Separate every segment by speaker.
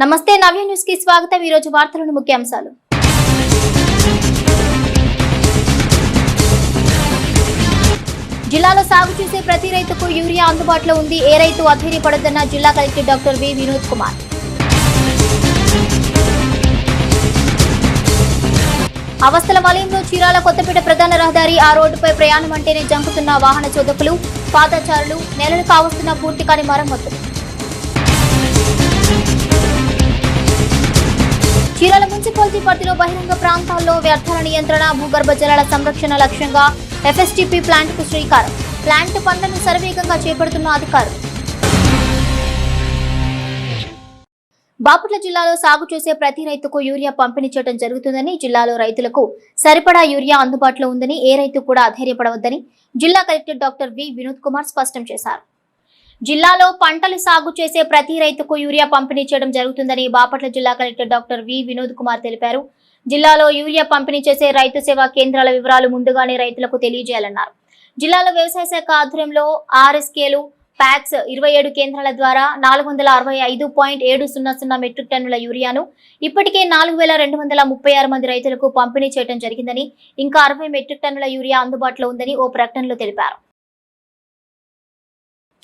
Speaker 1: నమస్తే నవ్య న్యూస్కి స్వాగతం. ఈ రోజు వార్తలను ముఖ్యాంశాలు జిల్లాలో సాగు చేసే ప్రతి రైతుకు యూరియా అందుబాటులో ఉంది. ఏ రైతు అధైర్యపడొద్దన్న జిల్లా collector doctor V Vinod Kumar. అవస్థల వలయంలో చీరాల కొత్తపేట ప్రధాన రహదారి ఆ రోడ్డుపై ప్రయాణం అంటేనే జంకుతున్న వాహన చోదకులు పాదచారులు నెలలు కావస్తున్న పూర్తి కాని మరమ్మతులు. చీరాల మున్సిపాలిటీ పరిధిలో బహిరంగ ప్రాంతాల్లో వ్యర్థాల నియంత్రణ భూగర్భ జలాల సంరక్షణ లక్ష్యంగా ఎఫ్ఎస్టీపీ ప్లాంట్కు శ్రీకారం. ప్లాంట్ పనులను సర్వేగంగా చేపడుతున్న అధికారులు. బాపట్ల జిల్లాలో సాగు చేసే ప్రతి రైతుకు యూరియా పంపిణీ చేయడం జరుగుతుందని జిల్లాలో రైతులకు సరిపడా యూరియా అందుబాటులో ఉందని ఏ రైతు కూడా అధైర్యపడవద్దని జిల్లా collector doctor V Vinod Kumar స్పష్టం చేశారు. జిల్లాలో పంటలు సాగు చేసే ప్రతి రైతుకు యూరియా పంపిణీ చేయడం జరుగుతుందని బాపట్ల జిల్లా collector doctor V Vinod Kumar తెలిపారు. జిల్లాలో యూరియా పంపిణీ చేసే రైతు సేవా కేంద్రాల వివరాలు ముందుగానే రైతులకు తెలియజేయాలన్నారు. జిల్లాలో వ్యవసాయ శాఖ ఆధ్వర్యంలో ఆర్ఎస్కేలు ప్యాక్స్ ఇరవై ఏడు కేంద్రాల ద్వారా నాలుగు వందల అరవై ఐదు పాయింట్ ఏడు సున్నా సున్నా మెట్రిక్ టన్నుల యూరియాను ఇప్పటికే నాలుగు వేల రెండు వందల ముప్పై ఆరు మంది రైతులకు పంపిణీ చేయడం జరిగిందని ఇంకా అరవై మెట్రిక్ టన్నుల యూరియా అందుబాటులో ఉందని ఓ ప్రకటనలో తెలిపారు.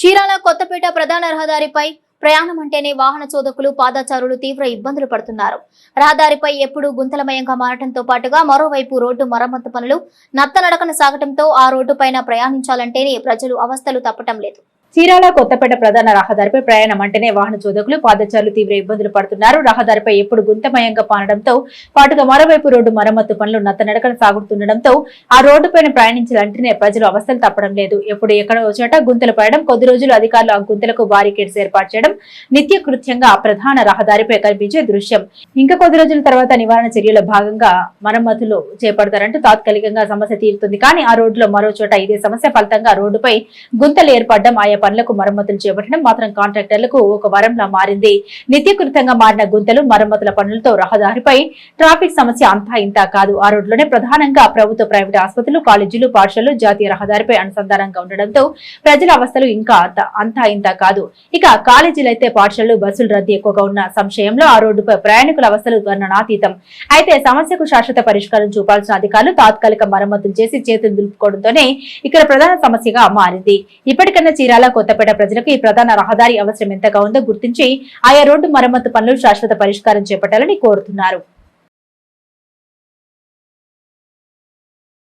Speaker 1: చీరాల కొత్తపేట ప్రధాన రహదారిపై ప్రయాణం అంటేనే వాహన చోదకులు పాదాచారులు తీవ్ర ఇబ్బందులు పడుతున్నారు. రహదారిపై ఎప్పుడూ గుంతలమయంగా మారటంతో పాటుగా మరోవైపు రోడ్డు మరమ్మతు పనులు నత్తనడకన సాగటంతో ఆ రోడ్డు పైన ప్రయాణించాలంటేనే ప్రజలు అవస్థలు తప్పటం లేదు.
Speaker 2: చీరాల కొత్తపేట ప్రధాన రహదారిపై ప్రయాణం అంటేనే వాహన చోదకులు పాదచారులు తీవ్ర ఇబ్బందులు పడుతున్నారు. రహదారిపై ఎప్పుడు గుంతమయంగా పానడంతో పాటుగా మరోవైపు రోడ్డు మరమ్మతు పనులు నత్తనడకన సాగుతుండటంతో ఆ రోడ్డుపైన ప్రయాణించాలంటేనే ప్రజలు అవస్థలు తప్పడం లేదు. ఎప్పుడు ఎక్కడ చోట గుంతలు పడడం కొద్ది రోజులు అధికారులు ఆ గుంతలకు బారికేడ్స్ ఏర్పాటు చేయడం నిత్య కృత్యంగా ప్రధాన రహదారిపై కనిపించే దృశ్యం. ఇంకా కొద్ది రోజుల తర్వాత నివారణ చర్యల భాగంగా మరమ్మతులు చేపడతారంటూ తాత్కాలికంగా సమస్య తీరుతుంది. కానీ ఆ రోడ్డులో మరో చోట ఇదే సమస్య. ఫలితంగా రోడ్డుపై గుంతలు ఏర్పడడం ఆయా పనులకు మరమ్మతులు చేపట్టడం మాత్రం కాంట్రాక్టర్లకు ఒక వరంలా మారింది. నిత్యకృతంగా మారిన గుంతలు మరమ్మతుల పనులతో రహదారిపై ట్రాఫిక్ సమస్య అంతా ఇంతా కాదు. ఆ రోడ్లోనే ప్రధానంగా ప్రభుత్వ ప్రైవేట్ ఆసుపత్రులు కాలేజీలు పాఠశాలలు జాతీయ రహదారిపై అనుసంధానంగా ఉండడంతో ప్రజల అవస్థలు ఇంకా అంతా ఇంతా కాదు. ఇక కాలేజీలు అయితే పాఠశాలలు బస్సులు రద్దీ ఎక్కువగా ఉన్న సంశయంలో ఆ రోడ్డుపై ప్రయాణికుల అవస్థలు వర్ణనాతీతం. అయితే సమస్యకు శాశ్వత పరిష్కారం చూపాల్సిన అధికారులు తాత్కాలిక మరమ్మతులు చేసి చేతులు దులుపుకోవడంతోనే ఇక్కడ ప్రధాన సమస్యగా మారింది. ఇప్పటికన్నా చీరాల కొత్తపేట ప్రజలకు ఈ ప్రధాన రహదారి అవసరం ఎంతగా ఉందో గుర్తించి ఆయా రోడ్డు మరమ్మతు పనులు శాశ్వత పరిష్కారం చేపట్టాలని కోరుతున్నారు.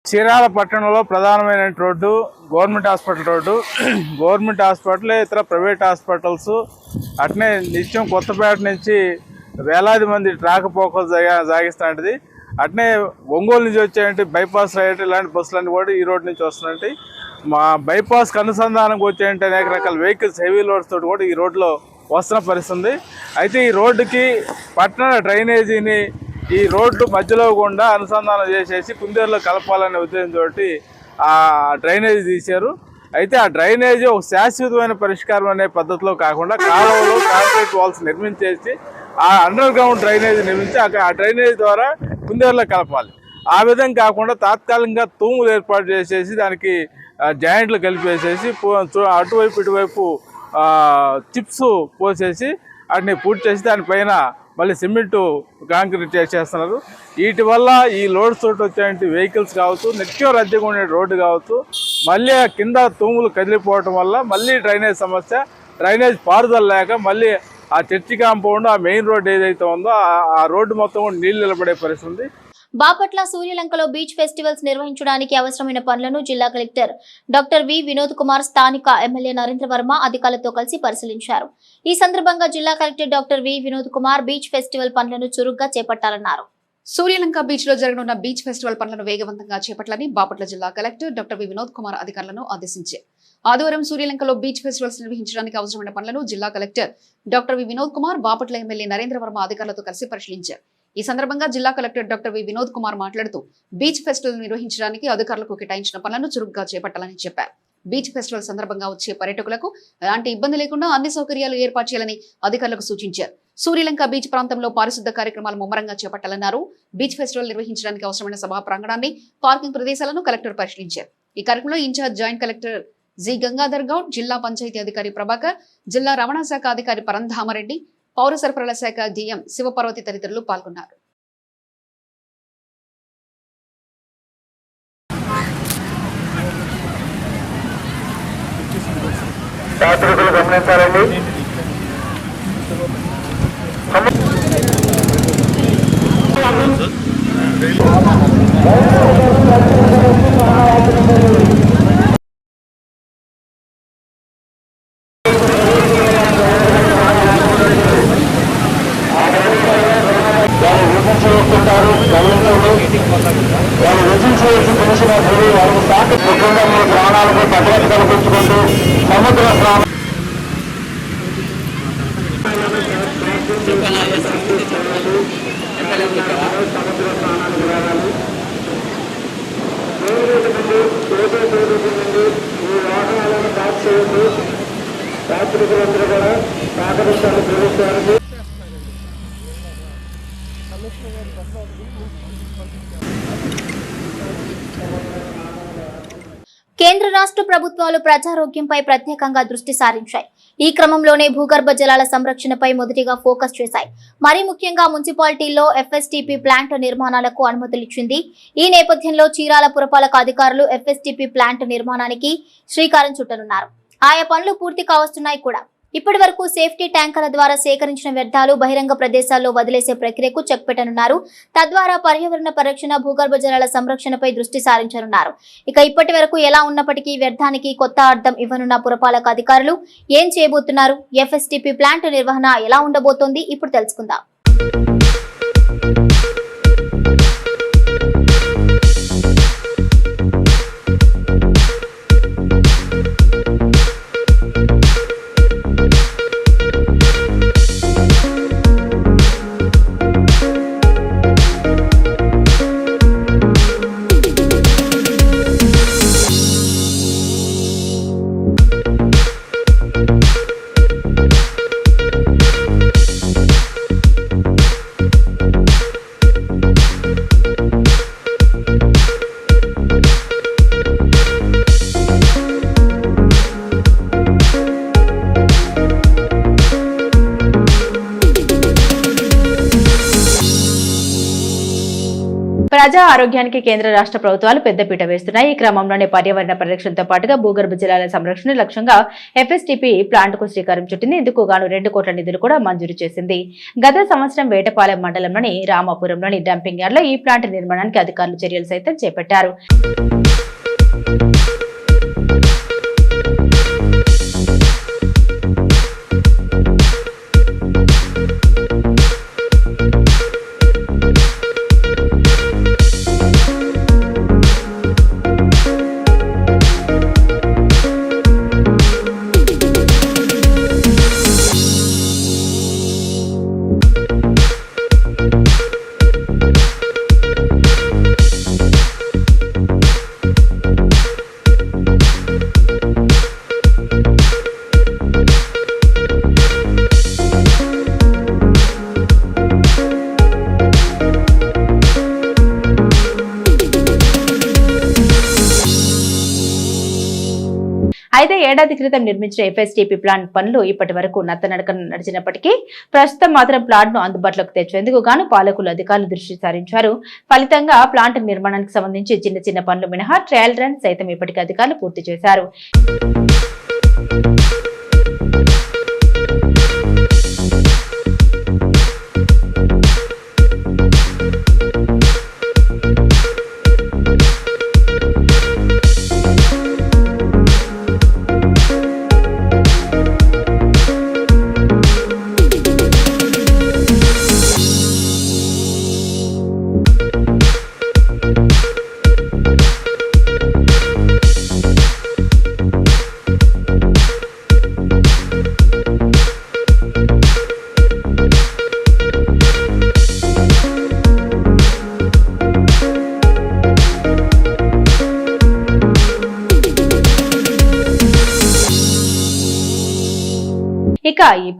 Speaker 3: చీరాల పట్టణంలో ప్రధానమైన road government hospital road. Government hospital ఇతర ప్రైవేట్ హాస్పిటల్స్. అట్నే నిత్యం కొత్తపేట నుంచి వేలాది మంది ట్రాక్ పోకలు సాగిస్తుంటుంది అట్నే ఒంగోలు నుంచి వచ్చేటి బైపాస్ రైట్ ఇలాంటి బస్సులన్నీ కూడా ఈ రోడ్ నుంచి వస్తున్నాయి మా బైపాస్కి అనుసంధానంకి వచ్చేయంటే అనేక రకాల వెహికల్స్ హెవీ లోడ్స్ తోటి కూడా ఈ రోడ్లో వస్తున్న పరిస్థితుంది. అయితే ఈ రోడ్డుకి పట్టణ డ్రైనేజీని ఈ రోడ్డు మధ్యలో గుండా అనుసంధానం చేసేసి కుందేరులో కలపాలనే ఉద్దేశంతో ఆ డ్రైనేజీ తీశారు. అయితే ఆ డ్రైనేజీ ఒక శాశ్వతమైన పరిష్కారం అనే పద్ధతిలో కాకుండా కాలువలు కాంక్రీట్ వాల్స్ నిర్మించేసి ఆ అండర్ గ్రౌండ్ డ్రైనేజీ నిర్మించి ఆ- డ్రైనేజీ ద్వారా కుందేరులో కలపాలి. ఆ విధంగా కాకుండా తాత్కాలికంగా తూములు ఏర్పాటు చేసేసి దానికి జాయింట్లు కలిపేసేసి పో- చూ- అటువైపు ఇటువైపు చిప్స్ పోసేసి వాటిని పూర్తి చేసి దానిపైన మళ్ళీ సిమెంటు కాంక్రీట్ చేసేస్తున్నారు వీటి వల్ల ఈ లోడ్ తోటి వచ్చేటువంటి వెహికల్స్ కావచ్చు నిత్యం రద్దీగా ఉండే రోడ్డు కావచ్చు మళ్ళీ కింద తూములు కదిలిపోవటం వల్ల మళ్ళీ డ్రైనేజ్ సమస్య డ్రైనేజ్ పారుదల లేక మళ్ళీ ఆ చర్చి కాంపౌండ్ ఆ మెయిన్ రోడ్ ఏదైతే ఉందో ఆ- రోడ్డు మొత్తం కూడా నిలబడే పరిస్థితి ఉంది.
Speaker 1: బాపట్ల సూర్యలంకలో బీచ్ ఫెస్టివల్స్ నిర్వహించడానికి అవసరమైన పనులను జిల్లా collector doctor V Vinod Kumar స్థానిక ఎమ్మెల్యే నరేంద్ర వర్మ అధికారులతో కలిసి పరిశీలించారు. ఈ సందర్భంగా జిల్లా collector doctor V Vinod Kumar beach festival పనులను చురుగ్గా చేపట్టాలన్నారు.
Speaker 4: సూర్యలంక బీచ్లో జరగనున్న బీచ్ ఫెస్టివల్ పనులను వేగవంతంగా చేపట్టాలని బాపట్ల జిల్లా collector doctor V Vinod Kumar అధికారులను ఆదేశించారు. ఆదివారం సూర్యలంకలో బీచ్ ఫెస్టివల్స్ నిర్వహించడానికి అవసరమైన పనులను జిల్లా collector doctor V Vinod Kumar Bapatla MLA Narendra Varma అధికారులతో కలిసి పరిశీలించారు. ఈ సందర్భంగా జిల్లా collector doctor V Vinod Kumar మాట్లాడుతూ బీచ్ ఫెస్టివల్ నిర్వహించడానికి అధికారులకు కేటాయించిన పనులను చురుగ్గా చేపట్టాలని చెప్పారు. బీచ్ ఫెస్టివల్ సందర్భంగా వచ్చే పర్యటకులకు ఎలాంటి ఇబ్బంది లేకుండా అన్ని సౌకర్యాలు ఏర్పాటు చేయాలని అధికారులకు సూచించారు. సూర్యలంక బీచ్ ప్రాంతంలో పారిశుద్ధ కార్యక్రమాలు ముమ్మరంగా చేపట్టాలన్నారు. బీచ్ ఫెస్టివల్ నిర్వహించడానికి అవసరమైన సభా ప్రాంగణాన్ని పార్కింగ్ ప్రదేశాలను కలెక్టర్ పరిశీలించారు. ఈ కార్యక్రమంలో incharge joint collector G Gangadhar Goud జిల్లా పంచాయతీ అధికారి ప్రభాకర్ జిల్లా రవాణా శాఖ అధికారి పరంధామరెడ్డి పౌర సరఫరాల శాఖ డిఎం శివపార్వతి తదితరులు పాల్గొన్నారు.
Speaker 5: యాత్రికులు గమనించాలండి. వాళ్ళు యాత్రికులందరూ కూడా సహకరించాలని తెలుస్తారు
Speaker 1: కేంద్ర రాష్ట్ర ప్రభుత్వాలు ప్రజారోగ్యంపై ప్రత్యేకంగా దృష్టి సారించాయి. ఈ క్రమంలోనే భూగర్భ జలాల సంరక్షణపై మొదటిగా ఫోకస్ చేశాయి. మరీ ముఖ్యంగా మున్సిపాలిటీల్లో ఎఫ్ఎస్టిపి ప్లాంట్ నిర్మాణాలకు అనుమతులిచ్చింది. ఈ నేపథ్యంలో చీరాల పురపాలక అధికారులు ఎఫ్ఎస్టీపీ ప్లాంట్ నిర్మాణానికి శ్రీకారం చుట్టనున్నారు. ఆయా పనులు పూర్తి కావస్తున్నాయి కూడా. ఇప్పటి వరకు సేఫ్టీ ట్యాంకర్ల ద్వారా సేకరించిన వ్యర్థాలు బహిరంగ ప్రదేశాల్లో వదిలేసే ప్రక్రియకు చెక్ పెట్టనున్నారు. తద్వారా పర్యావరణ పరిరక్షణ భూగర్భ జలాల సంరక్షణపై దృష్టి సారించనున్నారు. ఇక ఇప్పటి వరకు ఎలా ఉన్నప్పటికీ వ్యర్థానికి కొత్త అర్థం ఇవ్వనున్న పురపాలక అధికారులు ఏం చేయబోతున్నారు? ఎఫ్ఎస్టిపి ప్లాంట్ నిర్వహణ ఎలా ఉండబోతోంది? ఇప్పుడు తెలుసుకుందాం.
Speaker 2: ప్రజా ఆరోగ్యానికి కేంద్ర రాష్ట్ర ప్రభుత్వాలు పెద్దపీట వేస్తున్నాయి. ఈ క్రమంలోనే పర్యావరణ పరిరక్షణతో పాటుగా భూగర్భ జలాల సంరక్షణ లక్ష్యంగా ఎఫ్ఎస్టీపీ ప్లాంట్కు శ్రీకారం చుట్టింది. ఇందుకు గాను రెండు కోట్ల నిధులు కూడా మంజూరు చేసింది. గత సంవత్సరం వేటపాలెం మండలంలోని రామాపురంలోని డంపింగ్ యార్డ్లో ఈ ప్లాంట్ నిర్మాణానికి అధికారులు చర్యలు సైతం చేపట్టారు. ఏడాది క్రితం నిర్మించిన ఎఫ్ఎస్టీపీ ప్లాంట్ పనులు ఇప్పటి వరకు నత్తనడక నడిచినప్పటికీ ప్రస్తుతం మాత్రం ప్లాంట్ను అందుబాటులోకి తెచ్చేందుకు గాను పాలకులు అధికారులు దృష్టి సారించారు. ఫలితంగా ప్లాంట్ నిర్మాణానికి సంబంధించి చిన్న చిన్న పనులు మినహా ట్రయల్ రన్ సైతం ఇప్పటికీ అధికారులు పూర్తి చేశారు.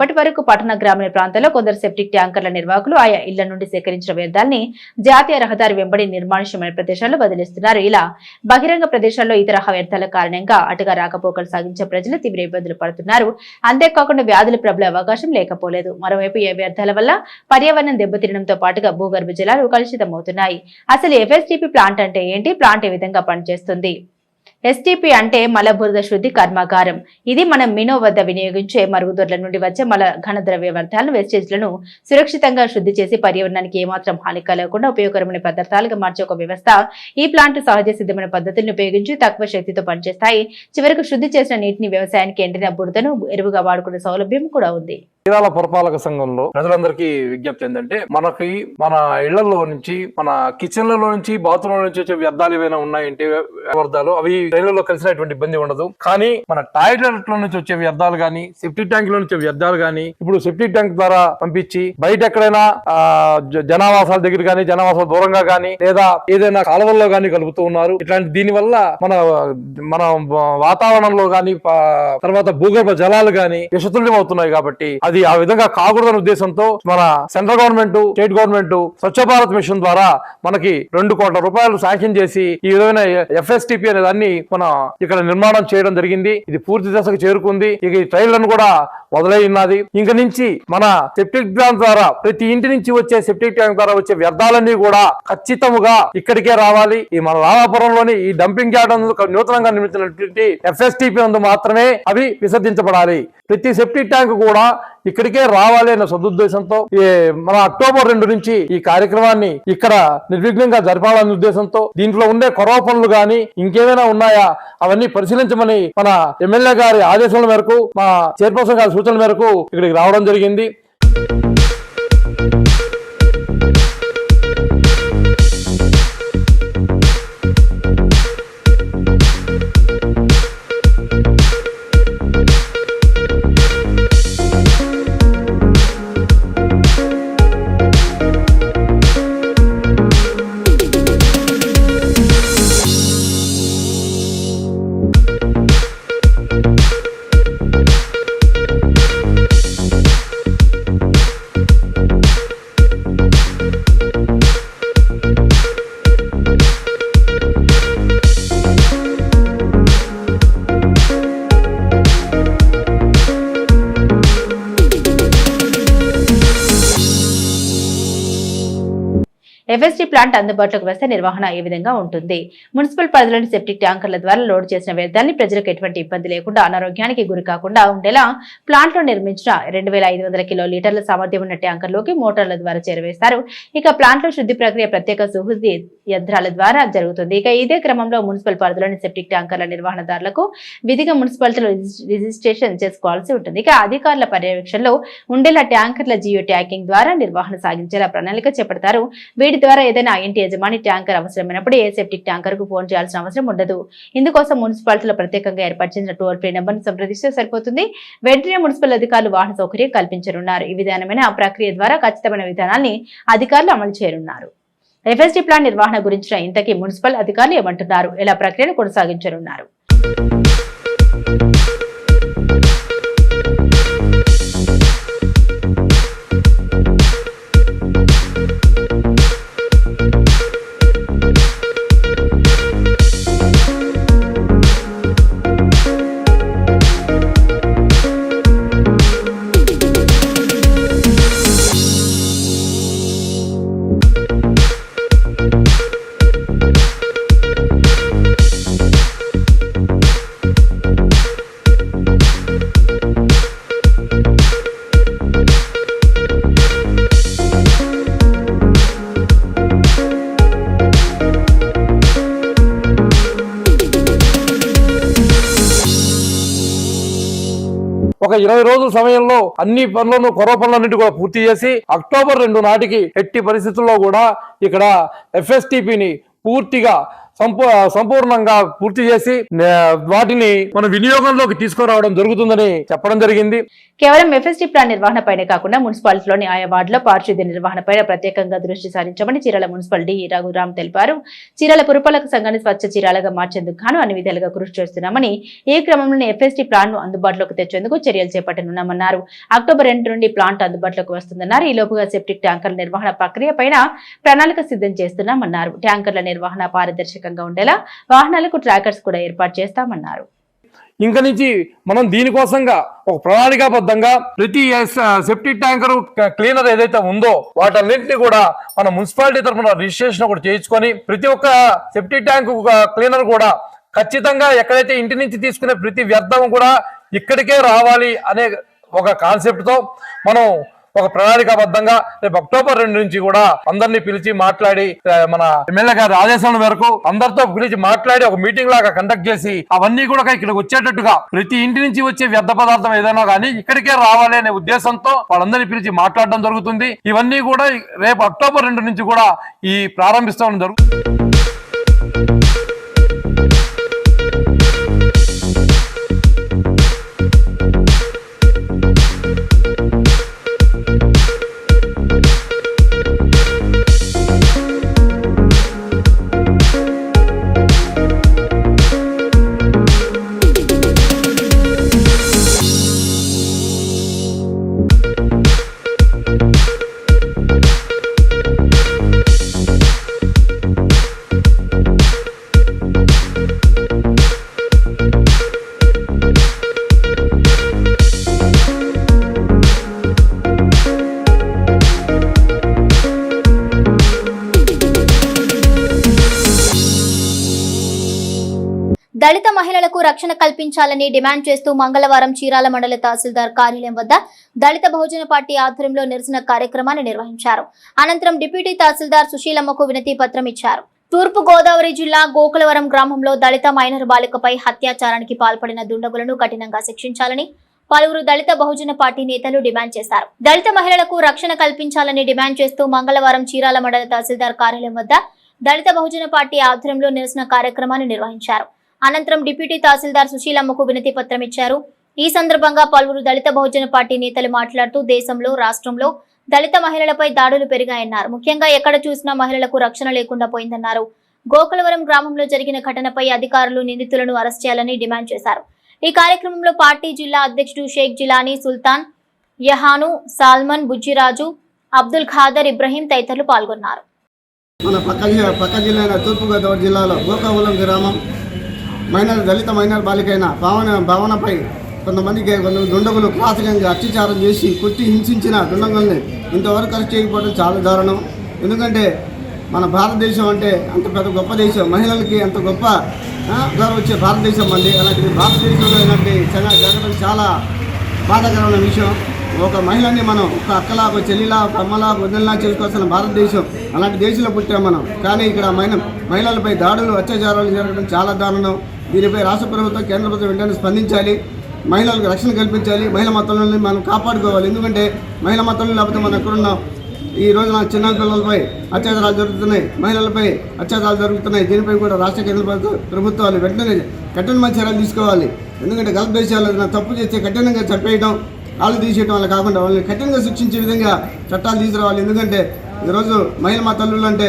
Speaker 2: అప్పటి ఇప్పటి వరకు పట్టణ గ్రామీణ ప్రాంతాల్లో కొందరు సెప్టిక్ ట్యాంకర్ల నిర్వాహకులు ఆయా ఇళ్ళ నుండి సేకరించిన వ్యర్థాలని జాతీయ రహదారి వెంబడి నిర్మానుష్యమైన ప్రదేశాల్లో వదిలిస్తున్నారు. ఇలా బహిరంగ ప్రదేశాల్లో ఇతర వ్యర్థాల కారణంగా అటుగా రాకపోకలు సాగించే ప్రజలు తీవ్ర ఇబ్బందులు పడుతున్నారు. అంతేకాకుండా వ్యాధులు ప్రబలే అవకాశం లేకపోలేదు. మరోవైపు ఏ వ్యర్థాల వల్ల పర్యావరణం దెబ్బతినడంతో పాటుగా భూగర్భ జలాలు కలుషితమవుతున్నాయి. అసలు ఎఫ్ఎస్టీపీ ప్లాంట్ అంటే ఏంటి? ప్లాంట్ ఏ విధంగా పనిచేస్తుంది? ఎస్టీపీ అంటే మలబురద శుద్ధి కర్మాగారం. ఇది మనం మినో వద్ద వినియోగించే మరుగుదొడ్ల నుండి వచ్చే మల ఘన ద్రవ్య వ్యర్థాలను వేస్టేజ్లను సురక్షితంగా శుద్ధి చేసి పర్యావరణానికి ఏమాత్రం హాని కలగకుండా ఉపయోగకరమైన పదార్థాలుగా మార్చే ఒక వ్యవస్థ. ఈ ప్లాంట్ సహజ సిద్ధమైన పద్ధతులను ఉపయోగించి తక్కువ శక్తితో పనిచేస్తాయి. చివరకు శుద్ధి చేసిన నీటిని వ్యవసాయానికి ఎండిన బురదను ఎరువుగా వాడుకునే సౌలభ్యం కూడా ఉంది.
Speaker 6: చీరాల పురపాలక సంఘంలో ప్రజలందరికీ విజ్ఞప్తి ఏంటంటే మనకి మన ఇళ్ళలో నుంచి మన కిచెన్లలో నుంచి బాత్రూమ్ నుంచి వచ్చే వ్యర్థాలు ఏవైనా ఉన్నాయంటే వ్యర్థాలు? అవి ట్రైన్లలో కలిసినటువంటి ఇబ్బంది ఉండదు. కానీ మన టాయిలెట్ల నుంచి వచ్చే వ్యర్థాలు కానీ సెప్టిక్ ట్యాంక్లో నుంచి వ్యర్థాలు కానీ ఇప్పుడు సెప్టిక్ ట్యాంక్ ద్వారా పంపించి బయట ఎక్కడైనా జనావాసాల దగ్గర కానీ జనావాసాల దూరంగా కానీ లేదా ఏదైనా కాలువల్లో కానీ కలుపుతూ ఉన్నారు. ఇట్లాంటి దీని వల్ల మన మన వాతావరణంలో కానీ తర్వాత భూగర్భ జలాలు కానీ విషతుల్యం అవుతున్నాయి కాబట్టి అది ఆ విధంగా కాకూడదనే ఉద్దేశంతో మన central government state government Swachh Bharat mission ద్వారా మనకి రెండు కోట్ల రూపాయలు శాంక్షన్ చేసి ఈ విధమైన ఎఫ్ఎస్టిపి అనే దాన్ని మన ఇక్కడ నిర్మాణం చేయడం జరిగింది. ఇది పూర్తి దశకు చేరుకుంది. ఇక ఈ ట్రైన్లను కూడా మొదలై ఉన్నది. ఇంక నుంచి మన సెప్టిక్ ట్యాంక్ ద్వారా ప్రతి ఇంటి నుంచి వచ్చే సెప్టిక్ ట్యాంక్ ద్వారా వచ్చే వ్యర్థాలన్నీ కూడా ఖచ్చితముగా ఇక్కడికే రావాలి. ఈ మన రామాపురంలోని ఈ డంపింగ్ యార్డ్ నూతనంగా నిర్మించినటువంటి ఎఫ్ఎస్టిపి నందు మాత్రమే అవి విసర్జించబడాలి. ప్రతి సెప్టిక్ ట్యాంక్ కూడా ఇక్కడికే రావాలి అన్న సదుద్దేశంతో ఈ మన అక్టోబర్ రెండు నుంచి ఈ కార్యక్రమాన్ని ఇక్కడ నిర్విఘ్నంగా జరపాలనే ఉద్దేశంతో దీంట్లో ఉండే కొరవ పనులు గాని ఇంకేమైనా ఉన్నాయా? అవన్నీ పరిశీలించమని మన ఎమ్మెల్యే గారి ఆదేశాల మేరకు మా చైర్పర్సన్ గారి సూచనల మేరకు ఇక్కడికి రావడం జరిగింది.
Speaker 2: ఎఫ్ఎస్టీ ప్లాంట్ అందుబాటులోకి వస్తే నిర్వహణ ఏ విధంగా ఉంటుంది? మున్సిపల్ పరిధిలోని సెప్టిక్ ట్యాంకర్ల ద్వారా లోడ్ చేసిన వ్యర్థాన్ని ప్రజలకు ఎటువంటి ఇబ్బంది లేకుండా అనారోగ్యానికి గురి కాకుండా ఉండేలా ప్లాంట్లో నిర్మించిన రెండు వేల ఐదు వందల కిలో లీటర్ల సామర్థ్యం ఉన్న ట్యాంకర్లోకి మోటార్ల ద్వారా చేరవేస్తారు. ఇక ప్లాంట్లో శుద్ధి ప్రక్రియ ప్రత్యేక సుహృది యంత్రాల ద్వారా జరుగుతుంది. ఇక ఇదే క్రమంలో మున్సిపల్ పరిధిలోని సెప్టిక్ ట్యాంకర్ల నిర్వహణదారులకు విధిగా మున్సిపాలిటీలో రిజిస్ట్రేషన్ చేసుకోవాల్సి ఉంటుంది. ఇక అధికారుల పర్యవేక్షణలో ఉండేలా ట్యాంకర్ల జియో ట్యాకింగ్ ద్వారా నిర్వహణ సాగించేలా ప్రణాళిక చేపడతారు. వీటి ద్వారా ఏదైనా ఇంటి యజమాని ట్యాంకర్ అవసరమైనప్పుడు ఏ సెప్టిక్ ట్యాంకర్కు ఫోన్ చేయాల్సిన అవసరం ఉండదు. ఇందుకోసం మున్సిపాలిటీలో ప్రత్యేకంగా ఏర్పాటు చేసిన టోల్ ఫ్రీ నెంబర్ సంప్రదిస్తే సరిపోతుంది. వెంటనే మున్సిపల్ అధికారులు వాహన సౌకర్యం కల్పించనున్నారు. ఈ విధానమైన ప్రక్రియ ద్వారా ఖచ్చితమైన విధానాన్ని అధికారులు అమలు చేయనున్నారు. ఎఫ్ఎస్డి ప్లాన్ నిర్వహణ గురించిన ఇంతకీ మున్సిపల్ అధికారులు ఏమంటున్నారు? ఎలా ప్రక్రియను కొనసాగించనున్నారు?
Speaker 6: ఒక ఇరవై రోజుల సమయంలో అన్ని పనులను కొరవ పనులన్నిటి కూడా పూర్తి చేసి అక్టోబర్ రెండు నాటికి ఎట్టి పరిస్థితుల్లో కూడా ఇక్కడ ఎఫ్ఎస్టిపిని పూర్తిగా సంపూర్ణంగా పూర్తి చేసి వాటిని మన వినియోగంలోకి తీసుకురావడం జరుగుతుందని చెప్పడం జరిగింది.
Speaker 2: కేవలం ఎఫ్ఎస్టీ ప్లాన్ నిర్వహణపైనే కాకుండా మున్సిపాలిటీలోని ఆయా వార్డులో పారిశుద్ధ్య నిర్వహణపై ప్రత్యేకంగా దృష్టి సారించమని చీరాల మున్సిపల్ డి రఘురామ్ తెలిపారు. చీరాల పురపాలక సంఘాన్ని స్వచ్ఛ చీరాలగా మార్చేందుకు గాను అన్ని విధాలుగా కృషి చేస్తున్నామని ఈ క్రమంలోనే ఎఫ్ఎస్టీ ప్లాన్ను అందుబాటులోకి తెచ్చేందుకు చర్యలు చేపట్టనున్నామన్నారు. అక్టోబర్ రెండు నుండి ప్లాంట్ అందుబాటులోకి వస్తుందన్నారు. ఈ సెప్టిక్ ట్యాంకర్ల నిర్వహణ ప్రక్రియ పైన ప్రణాళిక సిద్ధం చేస్తున్నామన్నారు. ట్యాంకర్ల నిర్వహణ పారదర్శక పారదర్శకంగా ఉండేలా వాహనాలకు ట్రాకర్స్ కూడా ఏర్పాటు చేస్తామన్నారు.
Speaker 6: ఇంక నుంచి మనం దీనికోసంగా ఒక ప్రణాళికాబద్ధంగా ప్రతి సెప్టిక్ ట్యాంకర్ క్లీనర్ ఏదైతే ఉందో వాటన్నింటినీ కూడా మన మున్సిపాలిటీ తరఫున రిజిస్ట్రేషన్ కూడా చేయించుకొని ప్రతి ఒక్క సెప్టిక్ ట్యాంక్ క్లీనర్ కూడా ఖచ్చితంగా ఎక్కడైతే ఇంటి నుంచి తీసుకునే ప్రతి వ్యర్థం కూడా ఇక్కడికే రావాలి అనే ఒక కాన్సెప్ట్తో మనం ఒక ప్రణాళికాబద్ధంగా రేపు అక్టోబర్ రెండు నుంచి కూడా అందరినీ పిలిచి మాట్లాడి మన ఎమ్మెల్యే గారి ఆదేశాల మేరకు అందరితో పిలిచి మాట్లాడి ఒక మీటింగ్ లాగా కండక్ట్ చేసి అవన్నీ కూడా ఇక్కడికి వచ్చేటట్టుగా ప్రతి ఇంటి నుంచి వచ్చే వ్యర్థ పదార్థం ఏదైనా కానీ ఇక్కడికే రావాలి అనే ఉద్దేశంతో వాళ్ళందరినీ పిలిచి మాట్లాడడం జరుగుతుంది. ఇవన్నీ కూడా రేపు అక్టోబర్ రెండు నుంచి కూడా ఈ ప్రారంభిస్తాం జరుగుతుంది
Speaker 1: రక్షణ కల్పించాలని డిమాండ్ చేస్తూ మంగళవారం చీరాల మండల తహసీల్దార్ కార్యాలయం వద్ద దళిత బహుజన పార్టీ ఆధ్వర్యంలో నిరసన కార్యక్రమాన్ని నిర్వహించారు. అనంతరం డిప్యూటీ తహసీల్దార్ సుశీలమ్మకు వినతి పత్రం ఇచ్చారు. తూర్పు గోదావరి జిల్లా గోకులవరం గ్రామంలో దళిత మైనర్ బాలికపై హత్యాచారానికి పాల్పడిన దుండగులను కఠినంగా శిక్షించాలని పలువురు దళిత బహుజన పార్టీ నేతలు డిమాండ్ చేశారు. దళిత మహిళలకు రక్షణ కల్పించాలని డిమాండ్ చేస్తూ మంగళవారం చీరాల మండల తహసీల్దార్ కార్యాలయం వద్ద దళిత బహుజన పార్టీ ఆధ్వర్యంలో నిరసన కార్యక్రమాన్ని నిర్వహించారు. అనంతరం డిప్యూటీ తహసీల్దార్ సుశీలమ్మకు వినతి పత్రం ఇచ్చారు. ఈ సందర్భంగా పలువురు దళిత బహుజన పార్టీ నేతలు మాట్లాడుతూ దేశంలో రాష్ట్రంలో దళిత మహిళలపై దాడులు పెరిగాయన్నారు. ముఖ్యంగా ఎక్కడ చూసినా మహిళలకు రక్షణ లేకుండా పోయిందన్నారు. గోకులవరం గ్రామంలో జరిగిన ఘటనపై అధికారులు నిందితులను అరెస్ట్ చేయాలని డిమాండ్ చేశారు. ఈ కార్యక్రమంలో పార్టీ జిల్లా అధ్యక్షుడు షేక్ జిలానీ సుల్తాన్ యహాను సాల్మన్ బుజ్జిరాజు అబ్దుల్ ఖాదర్ ఇబ్రహీం తదితరులు పాల్గొన్నారు.
Speaker 7: మన పక్క జిల్లా పక్క జిల్లా అయిన తూర్పుగోదావరి జిల్లాలో గోకావలం గ్రామం మైనర్ దళిత మైనర్ బాలికైన భావన భావనపై కొంతమందికి కొంత దుండగులు క్లాసికంగా అత్యాచారం చేసి కొట్టి హింసించిన దుండగుల్ని ఇంతవరకు అరెస్ట్ చేయకపోవడం చాలా దారుణం. ఎందుకంటే మన భారతదేశం అంటే అంత పెద్ద గొప్ప దేశం. మహిళలకి అంత గొప్ప గౌరవ వచ్చే భారతదేశం మంది అలాంటిది భారతదేశంలో ఇలాంటి చాలా జరగడం చాలా బాధాకరమైన విషయం. ఒక మహిళని మనం ఒక అక్కలా ఒక చెల్లిలా ఒక అమ్మలా ఒక చేసుకోవాల్సిన భారతదేశం. అలాంటి దేశంలో పుట్టాం మనం. కానీ ఇక్కడ మహిళ మహిళలపై దాడులు అత్యాచారాలు జరగడం చాలా దారుణం. దీనిపై రాష్ట్ర ప్రభుత్వం కేంద్ర ప్రభుత్వం వెంటనే స్పందించాలి. మహిళలకు రక్షణ కల్పించాలి. మహిళ మతంలోని మనం కాపాడుకోవాలి. ఎందుకంటే మహిళ మతంలో లేకపోతే మనం ఎక్కడున్న ఈ రోజున చిన్న పిల్లలపై అత్యాచారాలు జరుగుతున్నాయి. మహిళలపై అత్యాచారాలు జరుగుతున్నాయి. దీనిపై కూడా రాష్ట్ర కేంద్ర ప్రభుత్వాలు వెంటనే కఠినమైన చర్యలు తీసుకోవాలి. ఎందుకంటే గల్ఫ్ దేశాలు ఏదైనా తప్పు చేస్తే కఠినంగా చంపేయడం కాళ్ళు తీసేయడం వల్ల కాకుండా వాళ్ళని కఠినంగా శిక్షించే విధంగా చట్టాలు తీసుకురావాలి. ఎందుకంటే ఈరోజు మహిళ మా తల్లులు అంటే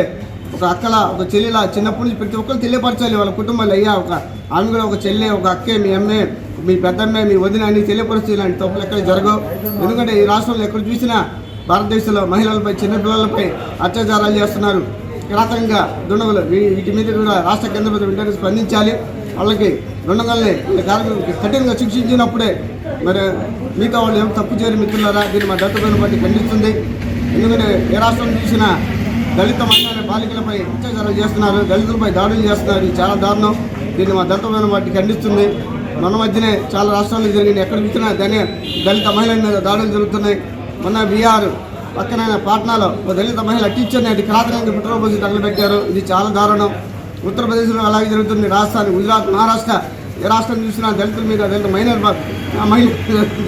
Speaker 7: ఒక అక్కల ఒక చెల్లిలా చిన్నప్పటి నుంచి ప్రతి ఒక్కరు తెలియపరచాలి. వాళ్ళ కుటుంబాలు అయ్యా ఒక ఆమె కూడా ఒక చెల్లె ఒక అక్కే మీ అమ్మే మీ పెద్దమ్మే మీ వదిన అని తెలియపరిస్తే ఇలాంటి తప్పులు ఎక్కడ జరగవు. ఎందుకంటే ఈ రాష్ట్రంలో ఎక్కడ చూసినా భారతదేశంలో మహిళలపై చిన్నపిల్లలపై అత్యాచారాలు చేస్తున్నారు. కిరాతకంగా దుండగులు. వీ- వీటి మీద కూడా రాష్ట్ర కేంద్ర ప్రభుత్వం వెంటనే స్పందించాలి. వాళ్ళకి దుండగల్ని కఠినంగా శిక్షించినప్పుడే మరి మిగతా వాళ్ళు ఏం తప్పు చేయరు మిత్రులారా? దీన్ని మా దత్తమైన బట్టి ఖండిస్తుంది. ఎందుకంటే ఏ రాష్ట్రం చూసినా దళిత మహిళల బాలికలపై అత్యాచారాలు చేస్తున్నారు దళితులపై దాడులు చేస్తున్నారు. ఇది చాలా దారుణం. దీన్ని మా దళితమైన వాటి ఖండిస్తుంది. మన మధ్యనే చాలా రాష్ట్రాల్లో జరిగింది ఎక్కడ చూసినా దాని దళిత మహిళల మీద దాడులు జరుగుతున్నాయి. మొన్న బీహార్ పక్కనైన పాట్నాలో ఒక దళిత మహిళ టీచర్ని అది కిరాతకంగా పెట్రోల్ పోసి తగలబెట్టారు. ఇది చాలా దారుణం. ఉత్తరప్రదేశ్లో అలాగే జరుగుతుంది. రాజస్థాన్ గుజరాత్ మహారాష్ట్ర ఏ రాష్ట్రం చూసినా దళితుల మీద దళిత మైనర్ మహిళ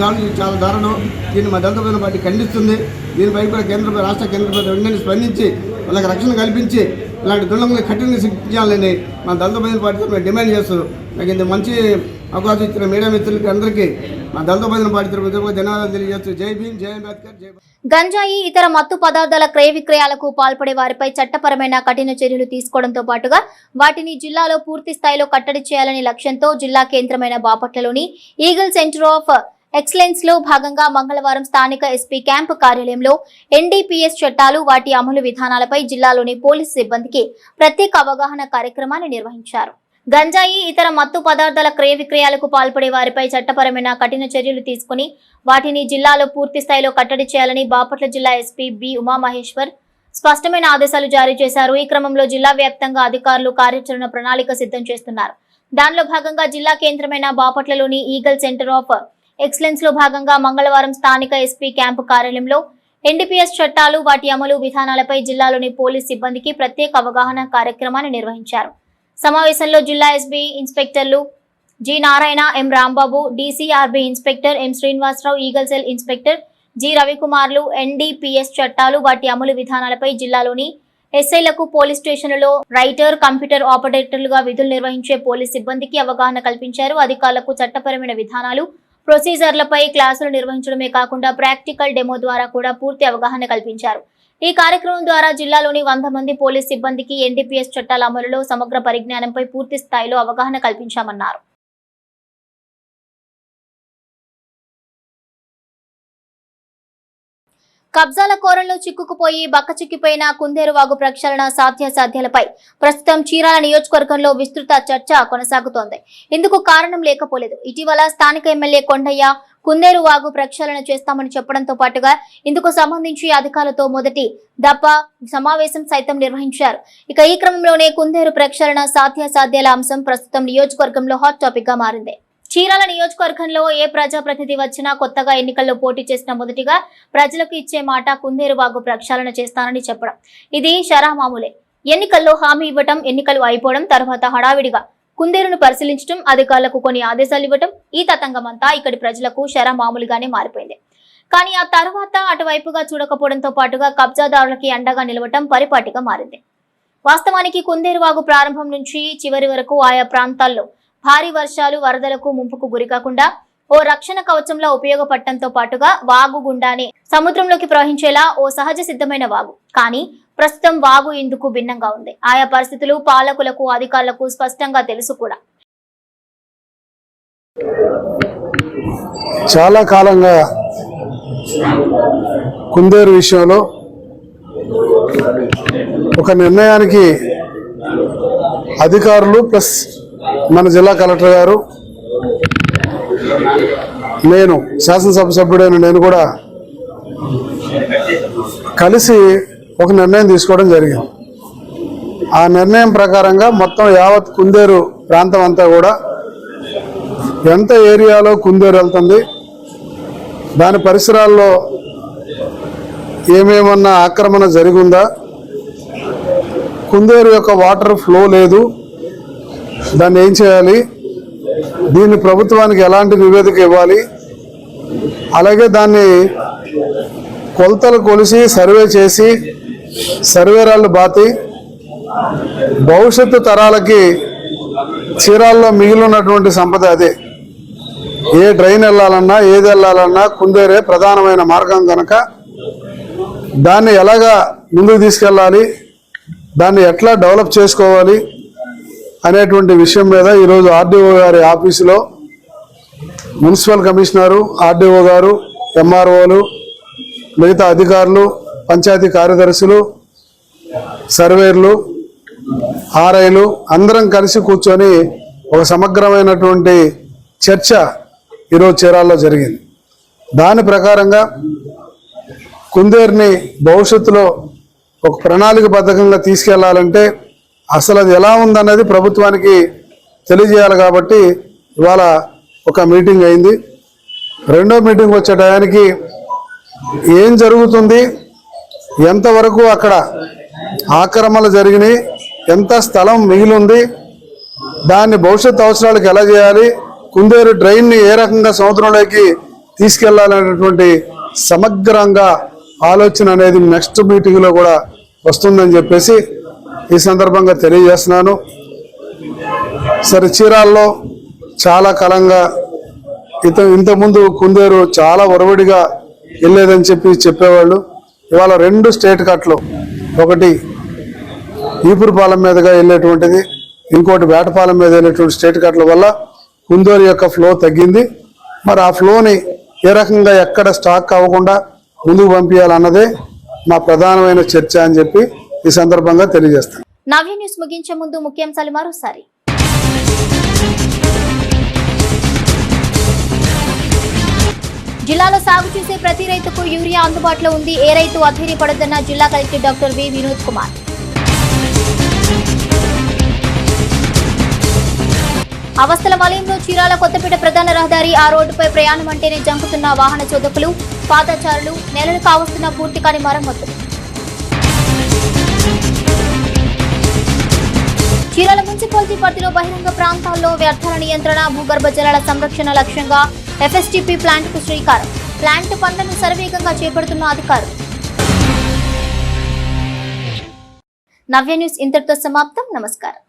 Speaker 7: దాడులు చాలా దారుణం. దీన్ని మా దళితమైన పార్టీ ఖండిస్తుంది. దీనిపై కూడా కేంద్ర రాష్ట్ర కేంద్ర ప్రభుత్వం వెంటనే స్పందించి వాళ్ళకి రక్షణ కల్పించి ఇలాంటి దుండగులు కఠిన శిక్షించాలని మా దళిత బంధువుల పార్టీ మేము డిమాండ్ చేస్తున్నాం. నాకు ఇంత మంచి అవకాశం ఇచ్చిన మీడియా మిత్రులకి అందరికీ మా దళిత బంధువుల పార్టీ తరపున ధన్యవాదాలు తెలియజేస్తూ జై భీమ్ జై అంబేద్కర్ జై
Speaker 1: గంజాయి ఇతర మత్తు పదార్థాల క్రయ విక్రయాలకు పాల్పడే వారిపై చట్టపరమైన కఠిన చర్యలు తీసుకోవడంతో పాటుగా వాటిని జిల్లాలో పూర్తి స్థాయిలో కట్టడి చేయాలనే లక్ష్యంతో జిల్లా కేంద్రమైన బాపట్లలోని ఈగల్ సెంటర్ ఆఫ్ ఎక్సలెన్స్లో భాగంగా మంగళవారం స్థానిక ఎస్పీ క్యాంపు కార్యాలయంలో ఎన్డీపీఎస్ చట్టాలు వాటి అమలు విధానాలపై జిల్లాలోని పోలీసు సిబ్బందికి ప్రత్యేక అవగాహన కార్యక్రమాన్ని నిర్వహించారు. గంజాయి ఇతర మత్తు పదార్థాల క్రయ విక్రయాలకు పాల్పడే వారిపై చట్టపరమైన కఠిన చర్యలు తీసుకుని వాటిని జిల్లాలో పూర్తి స్థాయిలో కట్టడి చేయాలని బాపట్ల జిల్లా ఎస్పీ బి ఉమామహేశ్వర్ స్పష్టమైన ఆదేశాలు జారీ చేశారు. ఈ క్రమంలో జిల్లా వ్యాప్తంగా అధికారులు కార్యాచరణ ప్రణాళిక సిద్ధం చేస్తున్నారు. దానిలో భాగంగా జిల్లా కేంద్రమైన బాపట్లలోని ఈగల్ సెంటర్ ఆఫ్ ఎక్సలెన్స్లో భాగంగా మంగళవారం స్థానిక ఎస్పీ క్యాంపు కార్యాలయంలో ఎన్డీపీఎస్ చట్టాలు వాటి అమలు విధానాలపై జిల్లాలోని పోలీస్ సిబ్బందికి ప్రత్యేక అవగాహన కార్యక్రమాన్ని నిర్వహించారు. సమావేశంలో జిల్లా SB ఇన్స్పెక్టర్లు G Narayana M Rambabu DCRB inspector M Srinivasarao Eagle cell inspector G రవికుమార్లు NDPS చట్టాలు వాటి అమలు విధానాలపై జిల్లాలోని ఎస్ఐలకు పోలీస్ స్టేషన్లలో రైటర్ కంప్యూటర్ ఆపరేటర్లుగా విధులు నిర్వహించే పోలీస్ సిబ్బందికి అవగాహన కల్పించారు. అధికారులకు చట్టపరమైన విధానాలు ప్రొసీజర్లపై క్లాసులు నిర్వహించడమే కాకుండా ప్రాక్టికల్ డెమో ద్వారా కూడా పూర్తి అవగాహన కల్పించారు. ఈ కార్యక్రమం ద్వారా జిల్లాలోని వంద మంది పోలీస్ సిబ్బందికి ఎన్డీపీఎస్ చట్టాల అమలులో సమగ్ర పరిజ్ఞానంపై పూర్తి స్థాయిలో అవగాహన కల్పించామన్నారు. కబ్జాల కోరంలో చిక్కుకుపోయి బక్కచిక్కిపోయిన కుందేరు వాగు ప్రక్షాళన సాధ్యాసాధ్యాలపై ప్రస్తుతం చీరాల నియోజకవర్గంలో విస్తృత చర్చ కొనసాగుతోంది. ఇందుకు కారణం లేకపోలేదు. ఇటీవల స్థానిక ఎమ్మెల్యే కొండయ్య కుందేరు వాగు ప్రక్షాళన చేస్తామని చెప్పడంతో పాటుగా ఇందుకు సంబంధించి అధికారులతో మొదటి దప్ప సమావేశం సైతం నిర్వహించారు. ఇక ఈ క్రమంలోనే కుందేరు ప్రక్షాళన సాధ్యాసాధ్యాల అంశం ప్రస్తుతం నియోజకవర్గంలో హాట్ టాపిక్గా మారింది. చీరాల నియోజకవర్గంలో ఏ ప్రజాప్రతినిధి వచ్చినా కొత్తగా ఎన్నికల్లో పోటీ చేసిన మొదటిగా ప్రజలకు ఇచ్చే మాట కుందేరువాగు ప్రక్షాళన చేస్తానని చెప్పడం. ఇది షరామామూలే ఎన్నికల్లో హామీ ఇవ్వటం ఎన్నికలు అయిపోవడం తర్వాత హడావిడిగా కుందేరును పరిశీలించడం అధికారులకు కొన్ని ఆదేశాలు ఇవ్వటం ఈ తతంగమంతా ఇక్కడి ప్రజలకు షరామామూలుగానే మారిపోయింది. కానీ ఆ తర్వాత అటువైపుగా చూడకపోవడంతో పాటుగా కబ్జాదారులకి అండగా నిలవటం పరిపాటిగా మారింది. వాస్తవానికి కుందేరువాగు ప్రారంభం నుంచి చివరి వరకు ఆయా ప్రాంతాల్లో భారీ వర్షాలు వరదలకు ముంపుకు గురికాకుండా ఓ రక్షణ కవచంలా ఉపయోగపడటంతో పాటుగా వాగు గుండానే సముద్రంలోకి ప్రవహించేలా ఓ సహజ సిద్ధమైన వాగు. కానీ ప్రస్తుతం వాగు ఇందుకు భిన్నంగా ఉంది. ఆయా పరిస్థితులు పాలకులకు అధికారులకు స్పష్టంగా తెలుసు కూడా.
Speaker 8: చాలా కాలంగా కుందేరు విషయంలో ఒక నిర్ణయానికి అధికారులు ప్లస్ మన జిల్లా కలెక్టర్ గారు నేను శాసనసభ సభ్యుడైన నేను కూడా కలిసి ఒక నిర్ణయం తీసుకోవడం జరిగింది. ఆ నిర్ణయం ప్రకారంగా మొత్తం యావత్ కుందేరు ప్రాంతం అంతా కూడా ఎంత ఏరియాలో కుందేరు వెళ్తుంది దాని పరిసరాల్లో ఏమేమన్నా ఆక్రమణ జరిగిందా కుందేరు యొక్క వాటర్ ఫ్లో లేదు దాన్ని ఏం చేయాలి? దీన్ని ప్రభుత్వానికి ఎలాంటి నివేదిక ఇవ్వాలి? అలాగే దాన్ని కొలతలు కొలిసి సర్వే చేసి సర్వేరాళ్ళు బాతి భవిష్యత్తు తరాలకి చీరాల్లో మిగిలినటువంటి సంపద అదే. ఏ డ్రైన్ వెళ్ళాలన్నా ఏది వెళ్ళాలన్నా కుందేరే ప్రధానమైన మార్గం కనుక దాన్ని ఎలాగా ముందుకు తీసుకెళ్ళాలి? దాన్ని ఎట్లా డెవలప్ చేసుకోవాలి? అనేటువంటి విషయం మీద ఈరోజు ఆర్డీఓ గారి ఆఫీసులో మున్సిపల్ కమిషనరు ఆర్డీఓ గారు ఎంఆర్ఓలు మిగతా అధికారులు పంచాయతీ కార్యదర్శులు సర్వేర్లు ఆర్ఐలు అందరం కలిసి కూర్చొని ఒక సమగ్రమైనటువంటి చర్చ ఈరోజు చీరాల్లో జరిగింది. దాని ప్రకారంగా కుందేర్ని భవిష్యత్తులో ఒక ప్రణాళికబద్ధంగా తీసుకెళ్ళాలంటే అసలు అది ఎలా ఉందన్నది ప్రభుత్వానికి తెలియజేయాలి కాబట్టి ఇవాళ ఒక మీటింగ్ అయింది. రెండో మీటింగ్ వచ్చే టయానికి ఏం జరుగుతుంది ఎంతవరకు అక్కడ ఆక్రమణలు జరిగినాయి ఎంత స్థలం మిగిలింది దాన్ని భవిష్యత్ అవసరాలకు ఎలా చేయాలి కుందేరు డ్రైన్ని ఏ రకంగా సముద్రంలోకి తీసుకెళ్ళాలనేటువంటి సమగ్రంగా ఆలోచన అనేది నెక్స్ట్ మీటింగ్లో కూడా వస్తుందని చెప్పేసి ఈ సందర్భంగా తెలియజేస్తున్నాను. సరే చీరాల్లో చాలా కాలంగా ఇత ఇంతకుముందు కుందేరు చాలా ఒరవడిగా వెళ్ళేదని చెప్పి చెప్పేవాళ్ళు. ఇవాళ రెండు స్టేట్ కట్లు ఒకటి ఈపురపాలెం మీదుగా వెళ్ళేటువంటిది ఇంకోటి వేటపాలెం మీద వెళ్ళేటువంటి స్టేట్ కట్ల వల్ల కుందేరు యొక్క ఫ్లో తగ్గింది. మరి ఆ ఫ్లోని ఏ రకంగా ఎక్కడ స్టాక్ అవ్వకుండా ముందుకు పంపించాలన్నదే మా ప్రధానమైన చర్చ అని చెప్పి ఈ సందర్భంగా తెలియజేస్తాను.
Speaker 1: నవ్య న్యూస్ ముగించే ముందు ముఖ్యాంశాలు మరోసారి. జిల్లాలో సాగు చేసే ప్రతి రైతుకు యూరియా అందుబాటులో ఉంది. ఏ రైతు అధైర్యపడద్దన్న జిల్లా collector doctor V Vinod Kumar. అవస్థల వలయంలో చీరాల కొత్తపేట ప్రధాన రహదారి ఆ రోడ్డుపై ప్రయాణం అంటేనే జంకుతున్న వాహన చోదకులు పాదచారులు నెలలు కావస్తున్న పూర్తి కాని మరమ్మతులు. చీరాల మున్సిపాలిటీ పరిధిలో బహిరంగ ప్రాంతాల్లో వ్యర్థాల నియంత్రణ భూగర్భ జలాల సంరక్షణ లక్ష్యంగా ఎఫ్ఎస్టిపి ప్లాంట్కు శ్రీకారం. ప్లాంట్ పనులను సర్వేగంగా చేపడుతున్న అధికారులు. నవ్య న్యూస్ ఇంతటితో సమాప్తం. నమస్కారం.